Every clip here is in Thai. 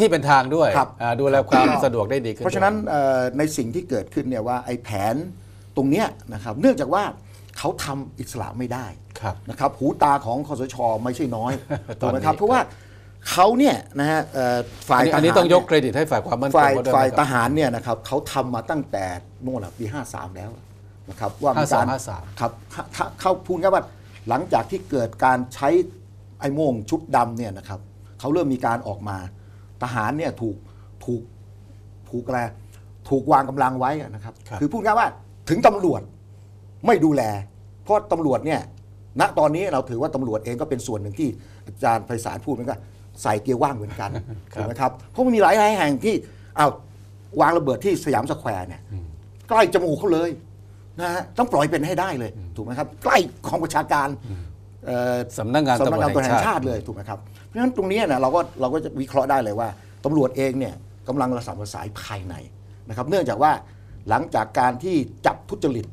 ที่เป็นทางด้วยครับ อ่าดูแลความสะดวกได้ดีขึ้นเพราะฉะนั้นเอ่อในสิ่งที่เกิดขึ้นเนี่ยว่าไอ้แผนตรงเนี้ยนะครับเนื่องจากว่าเขาทำอิสระไม่ได้ ครับ นะครับหูตาของคอสชไม่ใช่น้อย ตถูอนกนี้ ไหมครับ เพราะว่าเขาเนี่ยนะฮะเอ่อฝ่ายอันนี้อันนี้ทหารต้องยกเนี่เครดิตให้ฝ่ายความมั่นคงฝ่ายเขาด้วยฝ่ายนะคทรับ หารเนี่ยนะครับเขาทำมาตั้งแต่นู่นแหละปี 53 แล้วนะครับว่ามีการ52 53 ครับถ้าถ้าเขาพูดง่ายว่าหลังจากที่เกิดการใช้ไอ้โม่งชุดดำเนี่ยนะครับเขาเริ่มมีการออกมา ทหารเนี่ยถูกถูกถูกอะไรถูกวางกำลังไว้อะนะครับครับอพูดง่ายว่าถึงตำรวจไม่ดูแล เพราะตำรวจเนี่ยณตอนนี้เราถือว่าตำรวจเองก็เป็นส่วนหนึ่งที่อาจารย์ไพศาลพูดเหมือนกันใส่เกียร์ว่างเหมือนกันครับถูกไหมครับเพราะมันมีหลายหลายแห่งที่เอาวางระเบิดที่สยามสแควร์เนี่ยใกล้จมูกเขาเลยนะฮะต้องปล่อยเป็นให้ได้เลยถูกไหมครับ ใกล้กองประชาการเอ่อ สำนักงานสำนักงานตำรวจตำรวจแห่แห่งงชาชาติติเลยถูกไหมครับเพราะฉะนั้นตรงเนี้ยนะเราก็เราก็จะวิเคราะห์ได้เลยว่าตำรวจเองเนี่ยกำลังระสำระสายภายในนะครับ เนื่องจากว่าหลังจากการที่จับทุจริต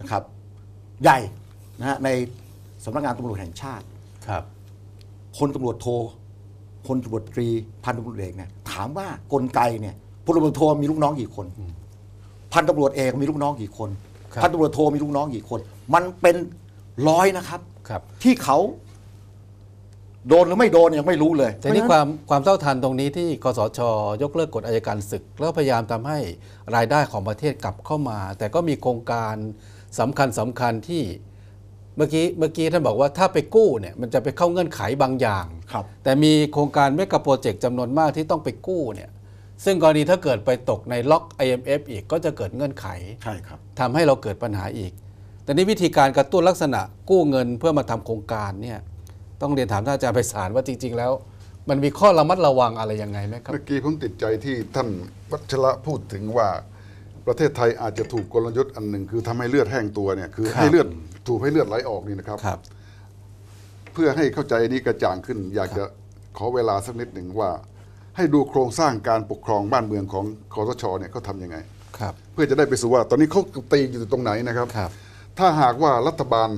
นะครับใหญ่นะฮะในสำนักงานตำรวจแห่งชาติครับพลตำรวจโทพลตำรวจตรีพันตำรวจเอกเนี่ยถามว่ากลไกเนี่ยพลตำรวจโทมีลูกน้องกี่คน พันตำรวจเอกมีลูกน้องกี่คนครับพันตำรวจโทมีลูกน้องกี่คน มันเป็นร้อยนะครับ ครับ ที่เขาโดนหรือไม่โดนยังไม่รู้เลยแต่นี่เพคระฉะวามความเท่าทันตรงนี้ที่กสช ยกเลิกกฎอายการศึก แล้วพยายามทำให้รายได้ของประเทศกลับเข้ามา แต่ก็มีโครงการสำคัญสำคัญที่เมื่อกี้เมื่อกี้ท่านบอกว่าถ้าไปกู้เนี่ยมันจะไปเข้าเงื่อนไขบางอย่างครับ แต่มีโครงการเมกะโปรเจกต์จำนวนมากที่ต้องไปกู้เนี่ยซึ่งกรณีถ้าเกิดไปตกในล็อก IMF อีกก็จะเกิดเงื่อนไขใช่ครับทำให้เราเกิดปัญหาอีก แต่นี่วิธีการกระตุ้นลักษณะกู้เงินเพื่อมาทำโครงการเนี่ยต้องเรียนถามท่านอาจารย์ไพศาลว่าจริง ๆ แล้ว มันมีข้อระมัดระวังอะไรยังไงไหมครับ เมื่อกี้ผมติดใจที่ท่านวัชระพูดถึงว่าประเทศไทยอาจจะถูกกลยุทธ์อันหนึ่งคือทำให้เลือดแห้งตัวเนี่ยคือครับให้เลือดถูกให้เลือดไหลออกนี่นะครับครับเพื่อให้เข้าใจนี้กระจ่างขึ้น อยากจะขอเวลาสักนิดหนึ่งว่า ให้ดูโครงสร้างการปกครองบ้านเมืองของคอสชเนี่ยเขาทำยังไงครับเพื่อจะได้ไปสู่ว่า ตอนนี้เขาตีอยู่ตรงไหนนะครับครับ ถ้าหากว่ารัฐบาล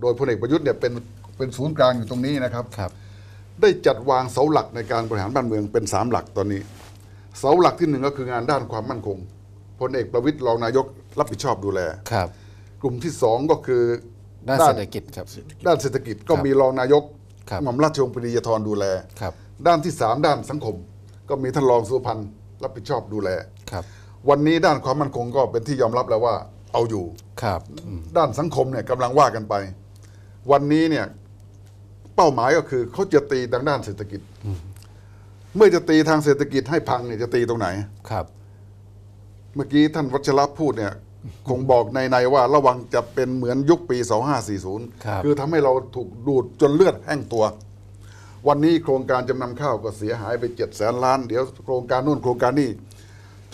โดยพลเอกประยุทธ์เนี่ยเป็นเป็นศูนย์กลางอยู่ตรงนี้นะครับ ครับ ได้จัดวางเสาหลักในการบริหารบ้านเมืองเป็นสามหลักตอนนี้ เสาหลักที่หนึ่งก็คืองานด้านความมั่นคงพลเอกประวิตยรองนายกรับผิดชอบดูแล ครับ กลุ่มที่สองก็คือด้านเศรษฐกิจครับ ด้านเศรษฐกิจก็ครับมีรองนายกครับหม่อมราชวงศ์ปรียาธรดูแล ครับ ด้านที่สามด้านสังคม ก็มีท่านรองสุพันธ์รับผิดชอบดูแล ครับ วันนี้ด้านความมั่นคงก็เป็นที่ยอมรับแล้วว่า เอาอยู่ ครับอืมด้านสังคมเนี่ยกำลังว่ากันไป วันนี้เนี่ยเป้าหมายก็คือเขาจะตีทางด้านเศรษฐกิจ เมื่อจะตีทางเศรษฐกิจให้พังเนี่ยจะตีตรงไหน ครับ เมื่อกี้ท่านวัชรพูดเนี่ย คงบอกในในๆว่าระวังจะเป็นเหมือนยุคปี 2540ครับคือทำให้เราถูกดูดจนเลือดแห้งตัว วันนี้โครงการจำนำข้าวก็เสียหายไป7แสนล้าน เดี๋ยวโครงการนู่นโครงการนี่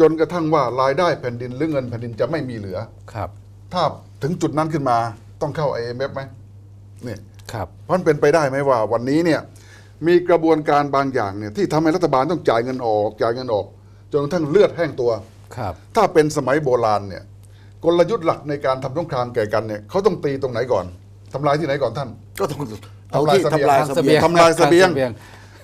จนกระทั่งว่ารายได้แผ่นดินหรือเงินแผ่นดินจะไม่มีเหลือ ครับ ถ้าถึงจุดนั้นขึ้นมาต้องเข้า IMF ไหมเนี่ยครับเพราะมันเป็นไปได้ไหมว่าวันนี้เนี่ยมีกระบวนการบางอย่างเนี่ยที่ทำให้รัฐบาลต้องจ่ายเงินออกจ่ายเงินออกจนกระทั่งเลือดแห้งตัว ครับ ถ้าเป็นสมัยโบราณเนี่ยกลยุทธ์หลักในการทำสงครามแก่กันเนี่ยเขาต้องตีตรงไหนก่อนทำลายที่ไหนก่อนท่าน ก็ต้องเอาที่ทำทำลาลายยเสเสบีบียยงงทำลายเสบียงทำลาย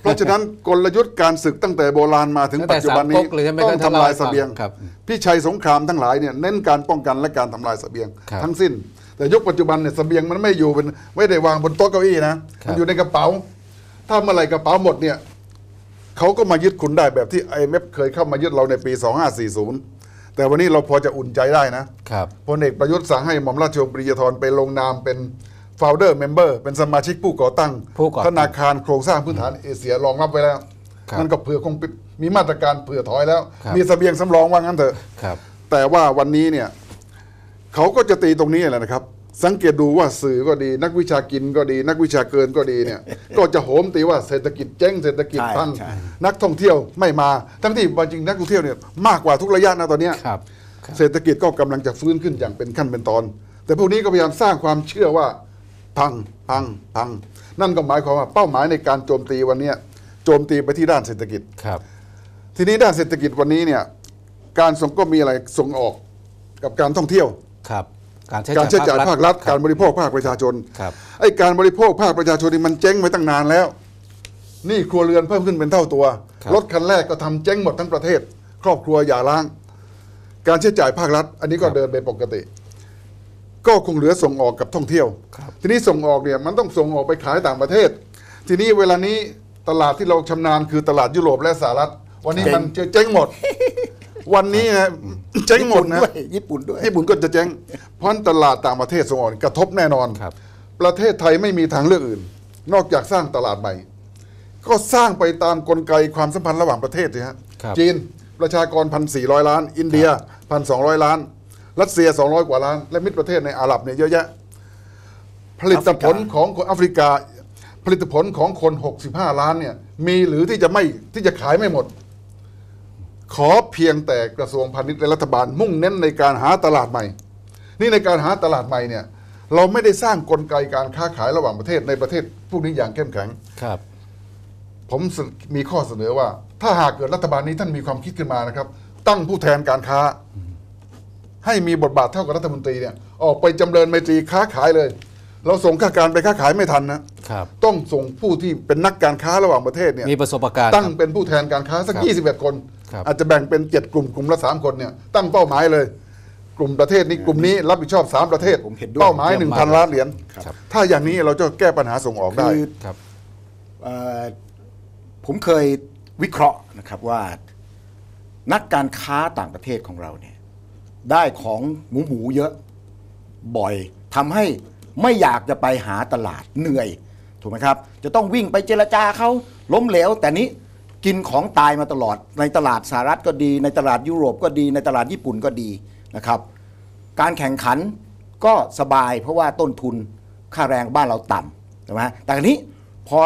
เพราะฉะนั้นกลยุทธ์การศึกตั้งแต่โบราณมาถึงตั้งแต่ปัจจุบันสามนี้ก๊กเลยใช่ไหมต้องท่านทำลายเล่าให้เสบียงฟังครับพี่ชัยสงครามทั้งหลายเนี่ยเน้นการป้องกันและการทำลายเสบียงครับทั้งสิ้น แต่ยุคปัจจุบันเนี่ยเสบียงมันไม่อยู่เป็นไม่ได้วางบนโต๊ะเก้าอี้นะครัมับนอยู่ในกระเป๋า ถ้าเมื่อไหร่กระเป๋าหมดเนี่ยเขาก็มายึดคุณได้แบบที่ IMF เคยเข้ามายึดเราในปี 2540 แต่วันนี้เราพอจะอุ่นใจได้นะครับพลเอกประยุทธ์สั่งให้หม่อมราชวงศ์ปริยธรไปลงนามเป็น founder member เป็นสมาชิกผู้ก่อตั้ง ผู้ก่อตั้ง ธนาคารโครงสร้างพื้นฐานเอเชียรองรับไว้แล้ว ครับนั่นก็เผื่อคงมีมาตรการเผื่อถอยแล้ว ครับ มีเสบียงสำรองว่างั้นเถอะ ครับ แต่ว่าวันนี้เนี่ยเขาก็จะตีตรงนี้แหละนะครับ สังเกตดูว่าสื่อก็ดี นักวิชากินก็ดี นักวิชาเกินก็ดีเนี่ย ก็จะโหมตีว่าเศรษฐกิจเจ๊งเศรษฐกิจใช่พังใช่ นักท่องเที่ยวไม่มา ทั้งที่จริงนักท่องเที่ยวเนี่ยมากกว่าทุกระยะนะตอนเนี้ย ครับ ครับ เศรษฐกิจก็กำลังจะฟื้นขึ้นอย่างเป็นขั้นเป็นตอน แต่พวกนี้ก็พยายามสร้างความเชื่อว่า พังพังพัง นั่นก็หมายความว่าเป้าหมายในการโจมตีวันเนี้ยโจมตีไปที่ด้านเศรษฐกิจครับ ทีนี้ด้านเศรษฐกิจวันนี้เนี่ยการส่งก็มีอะไรส่งออกกับการท่องเที่ยวครับ การใช้การใช้จ่ายภาครัฐคการบบริโภคภาคประชาชนครับไอ้การบริโภคภาคประชาชนนี่มันเจ๊งไปตั้งนานแล้วหนี่ครัวเรือนเพิ่มขึ้นเป็นเท่าตัวครับรถคันแรกก็ทำเจ๊งหมดทั้งประเทศ ครอบครัวอย่าล้าง การใช้จ่ายภาครัฐ อันนี้ก็เดินไปปกติ ก็คงเหลือส่งออกกับท่องเที่ยว ทีนี้ส่งออกเนี่ยมันต้องส่งออกไปขายต่างประเทศ ทีนี้เวลานี้ตลาดที่เราชำนาญคือตลาดยุโรปและสหรัฐ วันนี้เจ๊งมันเจ๊งหมด วันนี้นะเจ๊งหมดนะด้วยญี่ปุ่นด้วยญี่ปุ่นก็จะเจ๊งเพราะฉะนั้นตลาดต่างประเทศส่งออกกระทบแน่นอนครับ ประเทศไทยไม่มีทางเลือกอื่น นอกจากสร้างตลาดใหม่ ก็สร้างไปตามกลไกความสัมพันธ์ระหว่างประเทศสิฮะครับจีนประชากรพันสี่ร้อยล้าน อินเดียพันสองร้อยล้าน รัสเซียสองร้อยกว่าล้าน และมิตรประเทศในอาหรับเนี่ยเยอะแยะ ผลิตผลของคนแอฟริกา ผลิตผลของคน 65 ล้านเนี่ยมีหรือที่จะไม่ที่จะขายไม่หมด ขอเพียงแต่กระทรวงพาณิชย์และรัฐบาลมุ่งเน้นในการหาตลาดใหม่ นี่ในการหาตลาดใหม่เนี่ยเราไม่ได้สร้างกลไกการค้าขายระหว่างประเทศในประเทศพวกนี้อย่างเข้มแข็งครับ ผมเสมีข้อเสนอว่า ถ้าหากเกิดรัฐบาลนี้ท่านมีความคิดขึ้นมานะครับ ตั้งผู้แทนการค้า ให้มีบทบาทเท่ากับรัฐมนตรีเนี่ยออกไปจำเริญไมตรีค้าขายเลย เราส่งข้าการไปค้าขายไม่ทันนะครับ ต้องส่งผู้ที่เป็นนักการค้าระหว่างประเทศเนี่ยมีประสบการณ์ตั้งครับเป็นผู้แทนการค้าสักครับ21 คน ครับอาจจะแบ่งเป็น 7 กลุ่มกลุ่มละ 3 คนเนี่ยตั้งเป้าหมายเลย กลุ่มประเทศนี้กลุ่มนี้รับผิดชอบ 3 ประเทศผมเห็นด้วยเป้าหมาย เยี่ยมมาก1,000 ล้านเหรียญครับ ถ้าอย่างนี้เราจะแก้ปัญหาส่งออกได้ คือ ครับ เอ่อผมเคยวิเคราะห์นะครับว่า นักการค้าต่างประเทศของเราเนี่ย ได้ของหมูหมูเยอะบ่อยทำให้ไม่อยากจะไปหาตลาดเหนื่อยถูกไหมครับ จะต้องวิ่งไปเจรจาเขาล้มเหลว แต่นี้กินของตายมาตลอด ในตลาดสหรัฐก็ดี ในตลาดยุโรปก็ดีในตลาดญี่ปุ่นก็ดีนะครับ การแข่งขันก็สบายเพราะว่าต้นทุนค่าแรงบ้านเราต่ำใช่ไหมแต่ทีนี้พอ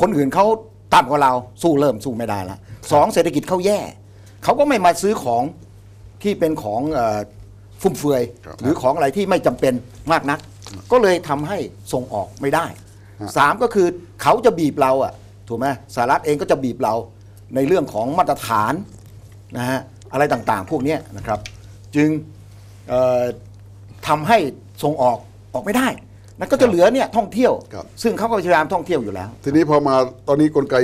คนอื่นเขาต่ำกว่าเราสู้เริ่มสู้ไม่ได้ละสองเศรษฐกิจเขาแย่เขาก็ไม่มาซื้อของ ที่เป็นของเออฟุ่มเฟือยครับหรือของอะไรที่ไม่จำเป็นมากนัก ก็เลยทำให้ส่งออกไม่ได้สามก็คือเขาจะบีบเราอะถูกไหมสหรัฐเองก็จะบีบเราในเรื่องของมาตรฐานนะฮะอะไรต่างๆ พวกเนี้ยนะครับ จึงเอ่อทำให้ส่งออกออกไม่ได้ นั่นก็จะเหลือเนี่ยท่องเที่ยว ครับ ซึ่งเขาก็พยายามท่องเที่ยวอยู่แล้ว ทีนี้พอมาตอนนี้กลไก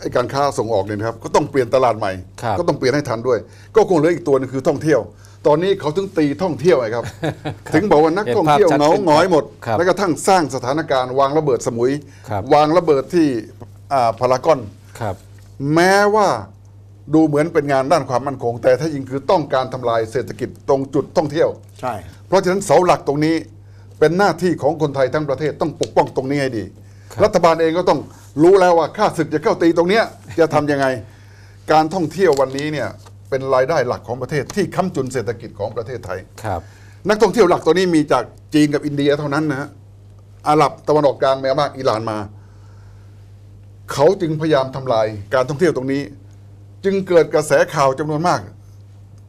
ไอ้การค้าส่งออกเนี่ยนะครับก็ต้องเปลี่ยนตลาดใหม่ ครับ ก็ต้องเปลี่ยนให้ทันด้วย ก็คงเหลืออีกตัวหนึงคือท่องเที่ยว ตอนนี้เขาถึงตีท่องเที่ยวไงครับ ถึงบอกว่านักท่องเที่ยวเห็นเหภาพงาชัดขึ้นหงอยหมด ครับแล้วก็ทั้งสร้างสถานการณ์วางระเบิดสมุย ครับ วางระเบิดที่อ่าพารากอน ครับ แม้ว่าดูเหมือนเป็นงานด้านความมั่นคง แต่ถ้าจริงคือต้องการทำลายเศรษฐกิจตรงจุดท่องเที่ยว ใช่ เพราะฉะนั้นเสาหลักตรงนี้ เป็นหน้าที่ของคนไทยทั้งประเทศต้องปกป้องตรงนี้ให้ดีครับรัฐบาลเองก็ต้องรู้แล้วว่าค่าศึกจะเข้าตีตรงเนี้ยจะทำยังไง การท่องเที่ยววันนี้เนี่ยเป็นรายได้หลักของประเทศที่ค้ำจุนเศรษฐกิจของประเทศไทย ครับ นักท่องเที่ยวหลักตัวนี้มีจากจีนกับอินเดียเท่านั้นนะฮะอาหรับตะวันออกกลางแม้มากอิหร่านมา เขาจึงพยายามทำลายการท่องเที่ยวตรงนี้ จึงเกิดกระแสข่าวจำนวนมาก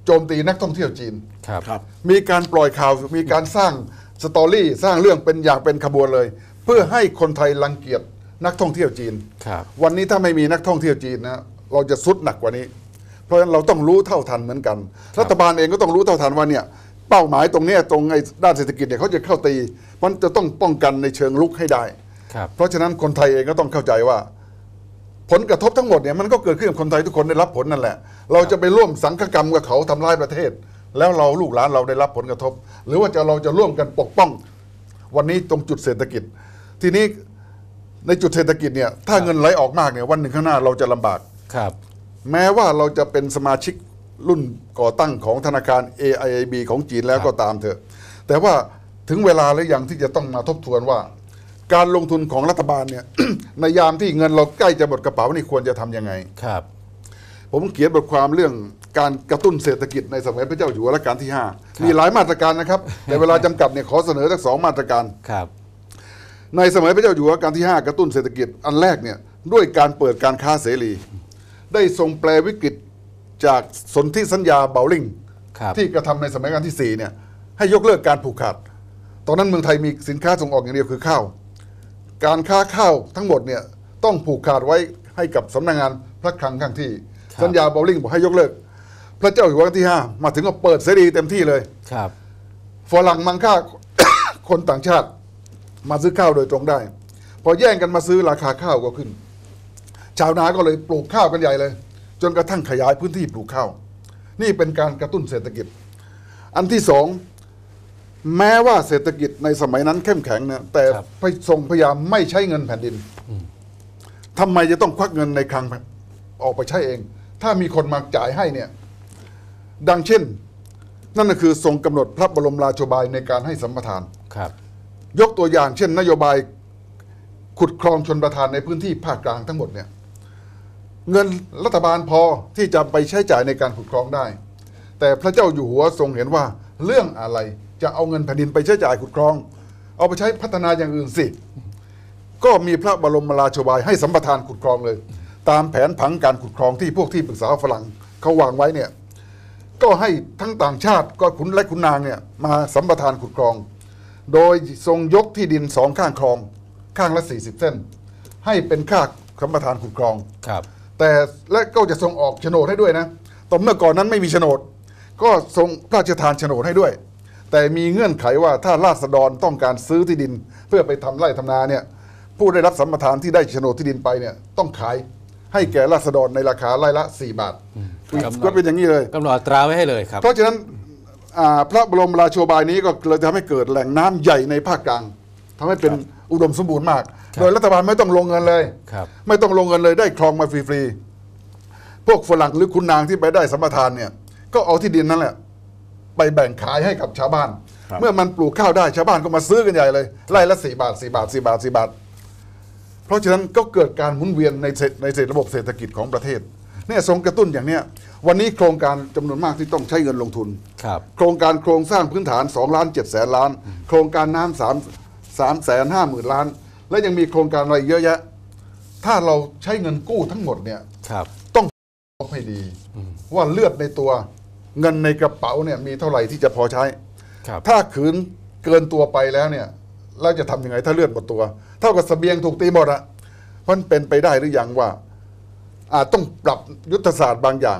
โจมตีนักท่องเที่ยวจีน ครับครับมีการปล่อยข่าวมีการสร้าง สตอรี่สร้างเรื่องเป็นอย่างเป็นขบวนเลย เพื่อให้คนไทยรังเกียจนักท่องเที่ยวจีน ครับ วันนี้ถ้าไม่มีนักท่องเที่ยวจีนนะเราจะสุดหนักกว่านี้ เพราะฉะนั้นเราต้องรู้เท่าทันเหมือนกัน รัฐบาลเองก็ต้องรู้เท่าทันว่าเนี่ยเป้าหมายตรงเนี้ยตรงไอ้ด้านเศรษฐกิจเนี่ยเขาจะเข้าตี มันจะต้องป้องกันในเชิงลุกให้ได้ ครับ เพราะฉะนั้นคนไทยเองก็ต้องเข้าใจว่า ผลกระทบทั้งหมดเนี่ยมันก็เกิดขึ้นกับคนไทยทุกคนได้รับผลนั่นแหละ เราจะไปร่วมสังฆกรรมกับเขาทำร้ายประเทศ แล้วเราลูกหลานเราได้รับผลกระทบ หรือว่าจะเราจะร่วมกันปกป้อง วันนี้ตรงจุดเศรษฐกิจ ทีนี้ในจุดเศรษฐกิจเนี่ยถ้าเงินไหลออกมากเนี่ยวันหนึ่งข้างหน้าเราจะลำบากครับ แม้ว่าเราจะเป็นสมาชิกรุ่นก่อตั้งของธนาคาร AIIB ของจีนแล้วก็ตามเถอะ แต่ว่าถึงเวลาหรือยังที่จะต้องมาทบทวนว่า การลงทุนของรัฐบาลเนี่ยในยามที่เงินเราใกล้จะหมดกระเป๋านี่ควรจะทำยังไงครับ ผมเขียนบทความเรื่อง การกระตุ้นเศรษฐกิจในสมัยพระเจ้าอยู่หัวรัชกาลที่ 5 มีหลายมาตรการนะครับ แต่เวลาจำกัดเนี่ยขอเสนอทั้งสองมาตรการครับในสมัยพระเจ้าอยู่หัวรัชกาลที่ 5 กระตุ้นเศรษฐกิจอันแรกเนี่ยด้วยการเปิดการค้าเสรี ได้ทรงแปลวิกฤตจากสนธิสัญญาเบลลิงครับที่กระทำในสมัยรัชกาลที่4เนี่ยให้ยกเลิกการผูกขาด ตอนนั้นเมืองไทยมีสินค้าส่งออกอย่างเดียวคือข้าว การค้าข้าวทั้งหมดเนี่ยต้องผูกขาดไว้ให้กับสำนักงานพระคลังข้างที่ครับสัญญาเบลลิงบอกให้ยกเลิก พระเจ้าอยู่หัวรัชกาลที่5มาถึงก็เปิดเสรีเต็มที่เลยครับ ฝรั่งมังค่า คนต่างชาติมาซื้อข้าวโดยตรงได้ พอแย่งกันมาซื้อราคาข้าวก็ขึ้น ชาวนาก็เลยปลูกข้าวกันใหญ่เลย จนกระทั่งขยายพื้นที่ปลูกข้าว นี่เป็นการกระตุ้นเศรษฐกิจ อันที่สองแม้ว่าเศรษฐกิจในสมัยนั้นเข้มแข็งนะแต่ครับไปทรงพยายามไม่ใช้เงินแผ่นดินทำไมจะต้องควักเงินในคลังออกไปใช้เอง ถ้ามีคนมาจ่ายให้เนี่ย ดังเช่น นั่นก็คือทรงกำหนดพระบรมราโชบายในการให้สัมปทาน ครับ ยกตัวอย่างเช่น นโยบายขุดคลองชนประทานในพื้นที่ภาคกลางทั้งหมดเนี่ยเงินรัฐบาลพอที่จะไปใช้จ่ายในการขุดคลองได้ แต่พระเจ้าอยู่หัวทรงเห็นว่าเรื่องอะไรจะเอาเงินแผ่นดินไปใช้จ่ายขุดคลอง เอาไปใช้พัฒนาอย่างอื่นสิ ก็มีพระบรมราโชบายให้สัมปทานขุดคลองเลย ตามแผนผังการขุดคลองที่พวกที่ปรึกษาฝรั่งเขาวางไว้เนี่ย ก็ให้ทั้งต่างชาติก็ขุนและขุนนางเนี่ยมาสัมปทานขุดคลอง โดยทรงยกที่ดินสองข้างคลองข้างละ 40 เส้น ให้เป็นค่าสัมปทานขุดคลองครับ แต่และก็จะทรงออกโฉนดให้ด้วยนะตอนเมื่อก่อนนั้นไม่มีโฉนด ก็ทรงพระราชทานโฉนดให้ด้วย แต่มีเงื่อนไขว่าถ้าราษฎรต้องการซื้อที่ดิน เพื่อไปทำไร่ทำนาเนี่ยผู้ได้รับสัมปทานที่ได้โฉนดที่ดินไปเนี่ยต้องขายให้แก่ราษฎรในราคาไร่ละ 4 บาท กำหนดก็เป็นอย่างนี้เลยกำหนดอัตราไว้ให้เลยครับ เพราะฉะนั้นอ่าพระบรมราโชบายนี้ก็เลยทำให้เกิดแหล่งน้ำใหญ่ในภาคกลางทำให้เป็นอุดมสมบูรณ์มากครับโดยรัฐบาลไม่ต้องลงเงินเลยครับไม่ต้องลงเงินเลยได้คลองมาฟรีๆ พวกฝรั่งหรือคุณนางที่ไปได้สัมปทานเนี่ย ก็เอาที่ดินนั่นแหละ ไปแบ่งขายให้กับชาวบ้านครับเมื่อมันปลูกข้าวได้ชาวบ้านก็มาซื้อกันใหญ่เลยไร่ละสี่บาทสี่บาทสี่บาทสี่บาท เพราะฉะนั้นก็เกิดการหมุนเวียนในเศรษในเศรษฐระบบเศรษฐกิจของประเทศ เนี่ยทรงกระตุ้นอย่างเนี้ยวันนี้โครงการจำนวนมากที่ต้องใช้เงินลงทุนครับโครงการโครงสร้างพื้นฐาน2ล้าน7แสนล้าน โครงการน้ำสามสามแสนห้าหมื่นล้าน และยังมีโครงการอะไรเยอะแยะ ถ้าเราใช้เงินกู้ทั้งหมดเนี่ยครับต้องให้ดี ว่าเลือดในตัวเงินในกระเป๋าเนี่ยมีเท่าไหร่ที่จะพอใช้ครับถ้าขืนเกินตัวไปแล้วเนี่ยเราจะทำยังไงถ้าเลือดหมดตัว เท่ากับเสบียงถูกตีหมดอะมันเป็นไปได้หรือยังว่า อาจต้องปรับยุทธศาสตร์บางอย่าง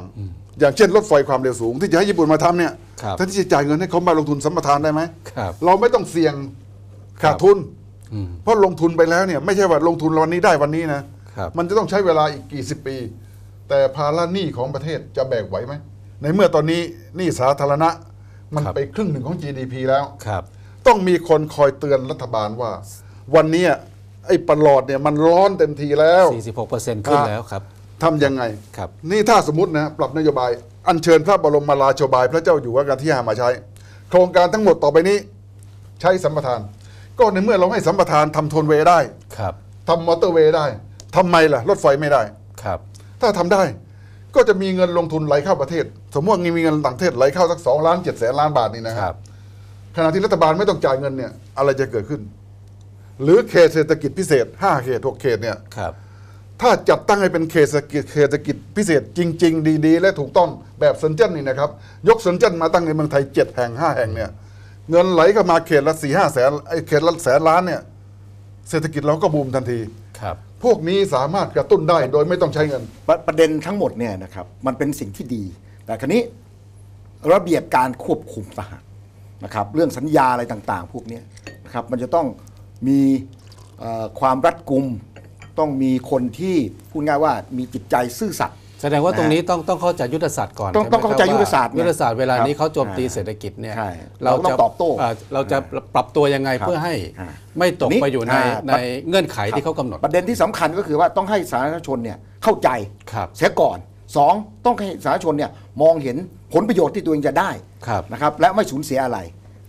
อย่างเช่นรถไฟความเร็วสูง ที่จะให้ญี่ปุ่นมาทำเนี่ยครับท่านที่จะจ่ายเงินให้เขามาลงทุนสัมปทานได้ไหมครับเราไม่ต้องเสี่ยงขาดทุนอืมเพราะลงทุนไปแล้วเนี่ยไม่ใช่ว่าลงทุนวันนี้ได้วันนี้นะครับมันจะต้องใช้เวลาอีกกี่สิบปี แต่ภาระหนี้ของประเทศจะแบกไหวไหม ในเมื่อตอนนี้หนี้สาธารณะมันครับไปครึ่งหนึ่งของ GDP แล้วครับต้องมีคนคอยเตือนรัฐบาลว่า วันนี้ไอ้ประหลอดเนี่ยมันร้อนเต็มทีแล้ว 46%ขึ้นแล้วครับ ทำยังไง ครับ นี่ถ้าสมมตินะปรับนโยบาย อัญเชิญพระบรมราโชบาย พระเจ้าอยู่หัวกันที่ห้ามาใช้ โครงการทั้งหมดต่อไปนี้ ใช้สัมปทาน ก็ในเมื่อเราให้สัมปทานทำโทนเวย์ได้ครับ ทำมอเตอร์เวย์ได้ทำไมล่ะ รถไฟไม่ได้ ครับ ถ้าทำได้ ก็จะมีเงินลงทุนไหลเข้าประเทศ สมมติว่ามีเงินต่างประเทศไหลเข้าสักสองล้านเจ็ดแสนล้านบาทนี่นะคครัรับ บ ขณะที่รัฐบาลไม่ต้องจ่ายเงินเนี่ยอะไรจะเกิดขึ้น หรือเขตเศรษฐกิจพิเศษห้าเขตหกเขตเนี่ยครับ ถ้าจัดตั้งให้เป็นเขตเศรษฐกิจเขตเศรษฐกิจพิเศษจริง ๆ ดีๆ และถูกต้องแบบเซนเจิ้นนี่นะครับ ยกเซนเจิ้นมาตั้งในเมืองไทยเจ็ดแห่งห้าแห่งเนี่ย เงินไหลเข้ามาเขตละสี่ห้าแสนไอ้เขตละแสนล้านเนี่ย เศรษฐกิจเราก็บูมทันทีครับพวกนี้สามารถกระตุ้นได้โดยไม่ต้องใช้เงิน ประประเด็นทั้งหมดเนี่ยนะครับมันเป็นสิ่งที่ดี แต่คราวนี้ระเบียบการควบคุมทหารนะครับเรื่องสัญญาอะไรต่างๆ พวกเนี้ยนะครับมันจะต้องมีเอ่อความรัดกุม ต้องมีคนที่พูดง่ายว่ามีจิตใจซื่อสัตย์ แสดงว่าตรงนี้ต้องต้องเข้าใจยุทธศาสตร์ก่อนต้องช่ไหมต้องเข้าใจครับยุทธศาสตร์ว่ยุทธศาสตร์เวลานี้ครับเขาโจมตีอ่าเศรษฐกิจเนี่ยใช่เราเราต้จะองตอบโต้าเราจะปรับตัวยังไงครับเพื่อให้อ่าไม่ตกนี่ไปอยู่ในอ่า ในเงื่อนไขที่เขากำหนดประเด็นที่สำคัญก็คือว่าต้องให้สาธารณชนเนี่ยเข้าใจ ครับเสียก่อนสองต้องให้สาธารณชนเนี่ยมองเห็นผลประโยชน์ที่ตัวเองจะได้ครับ นะครับและไม่สูญเสียอะไร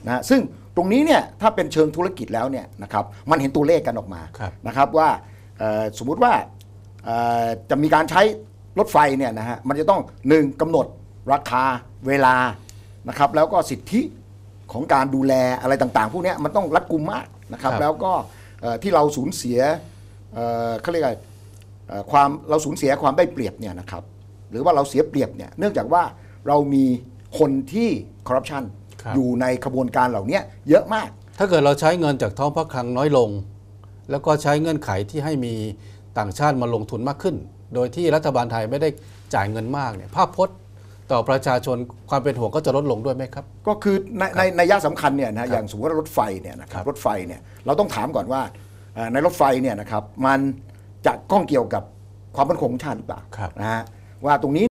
นะซึ่งตรงนี้เนี่ยถ้าเป็นเชิงธุรกิจแล้วเนี่ยนะครับมันเห็นตัวเลขกันออกมาครับนะครับว่าเอ่อ สมมุติว่าเอ่อจะมีการใช้รถไฟเนี่ยนะฮะมันจะต้องหนึ่งกำหนดราคาเวลานะครับแล้วก็สิทธิของการดูแลอะไรต่างๆ พวกเนี้ยมันต้องรัดกุมมากนะครับครับแล้วก็เอ่อที่เราสูญเสียเอ่อเขาเรียกอะไรเอ่อความเราสูญเสียความได้เปรียบเนี่ยนะครับหรือว่าเราเสียเปรียบเนี่ยเนื่องจากว่าเรามีคนที่คอร์รัปชันครับอยู่ในขบวนการเหล่านี้เยอะมาก ถ้าเกิดเราใช้เงินจากท้องพระคลังน้อยลง แล้วก็ใช้เงื่อนไขที่ให้มีต่างชาติมาลงทุนมากขึ้น โดยที่รัฐบาลไทยไม่ได้จ่ายเงินมากเนี่ยภาพพจน์ต่อประชาชนความเป็นห่วงก็จะลดลงด้วยไหมครับ ก็คือในในในยะสำคัญเนี่ยนะอย่างสมมติว่ารถไฟเนี่ยนะครัครับบรถไฟเนี่ยเราต้องถามก่อนว่าเอ่อในรถไฟเนี่ยนะครับมันจะข้องเกี่ยวกับความมั่นคงของชาติหรือเปล่าครับนะฮะว่าตรงนี้